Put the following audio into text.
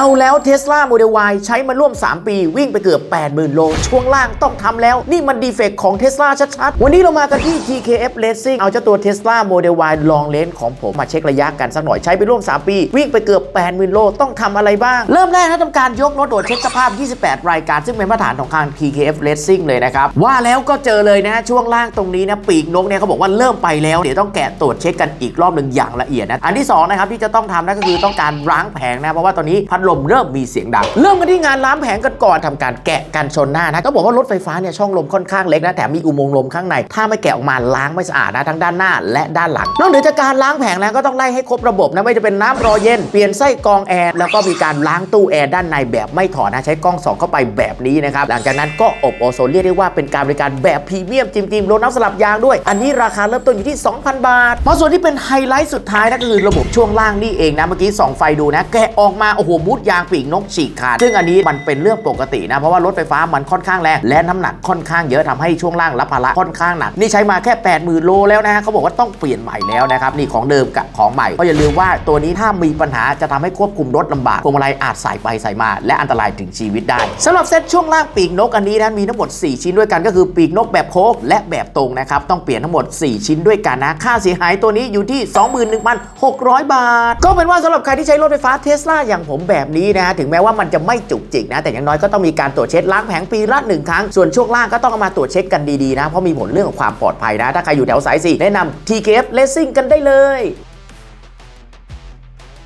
เอาแล้วเทสลาโมเดล Y ใช้มาร่วม 3 ปี วิ่งไปเกือบ 80,000 โล ช่วงล่างต้องทำแล้ว นี่มันดีเฟกของเทสลาชัดๆ วันนี้เรามากันที่ TKF Racing เอาเจ้าตัว Tesla Model Y ลองเลนของผมมาเช็คระยะกันสักหน่อยใช้ไปร่วม 3 ปี วิ่งไปเกือบ 80,000 โลต้องทำอะไรบ้าง เริ่มแรกนะทำการยกรถโดดเช็คสภาพ 28 รายการ ซึ่งเป็นมาตรฐานของทาง TKF Racing เลยนะครับว่าแล้วก็เจอเลยนะช่วงล่างตรงนี้นะปีกนกเนี่ยเขาบอกว่าเริ่มไปแล้วเดี๋ยวต้องแกะตรวจเช็คกันอีกรอบหนึ่งอย่างละเอียดนะอันที่สองนะครับที่จะต้องทำนั่นก็คือต้องการล้างแผงนะเพราะว่าตอนนี้พัดลมเริ่มมีเสียงดัง เริ่มกันที่งานล้างแผงกันก่อนทำการแกะกันชนหน้านะก็บอกว่ารถไฟฟ้าเนี่ยช่องลมค่อนข้างเล็กนะแถมมีอุโมงค์ลมข้างใน ถ้าไม่แกะออกมาล้างไม่สะอาดนะทั้งด้านหน้า และด้านหลัง นอกเหนือจากการล้างแผงแล้วก็ต้องไล่ให้ครบระบบนะไม่จะเป็นน้ำรอเย็นเปลี่ยนไส้กรองแอร์แล้วก็มีการล้างตู้แอร์ด้านในแบบไม่ถอดนะใช้กล้องส่องเข้าไปแบบนี้นะครับหลังจากนั้นก็อบโอโซนเรียกได้ว่าเป็นการบริการแบบพรีเมียมจริงๆลดน้ำสลับยางด้วย อันนี้ราคาเริ่มต้นอยู่ที่ 2,000 บาทมาส่วนที่เป็นไฮไลท์สุดท้ายนะก็คือระบบช่วงล่างนี่เองนะเมื่อกี้ส่องไฟดูนะแกะออกมาโอ้โหบูทยางปีกนกฉีกขาด ซึ่งอันนี้มันเป็นเรื่องปกตินะ เพราะว่ารถไฟฟ้ามันค่อนข้างแรงและน้ำหนักค่อนข้างเยอะทำให้ช่วงล่างรับภาระค่อนข้างหนัก นี่ใช้มาแค่80,000โลแล้วนะฮะเขาบอกว่าต้องเปลี่ยนใหม่แล้วนะครับนี่ของเดิมกับของใหม่ก็อย่าลืมว่าตัวนี้ถ้ามีปัญหาจะทำให้ควบคุมรถลำบากพวงมาลัยอาจใส่ไปใส่มา และอันตรายถึงชีวิตได้สำหรับเซ็ตช่วงล่างปีกนกอันนี้นะมีทั้งหมด 4 ชิ้นด้วยกันก็คือปีกนกแบบโค้งและแบบตรงนะครับต้องเปลี่ยนทั้งหมด 4 ชิ้นด้วยกันนะค่าเสียหายตัวนี้อยู่ที่ 21,600 บาท ก็เป็นว่าสำหรับใครที่ใช้รถไฟฟ้าเทสลาอย่างผมแบบแบบนี้นะถึงแม้ว่ามันจะไม่จุกจิกนะ แต่อย่างน้อยก็ต้องมีการตรวจเช็คล้างแผงปีละหนึ่งครั้ง ส่วนช่วงล่างก็ต้องมาตรวจเช็คกันดีๆนะ เพราะมีผลเรื่องของความปลอดภัยนะ ถ้าใครอยู่แถวสายสี่แนะนำ TKF Racing กันได้เลย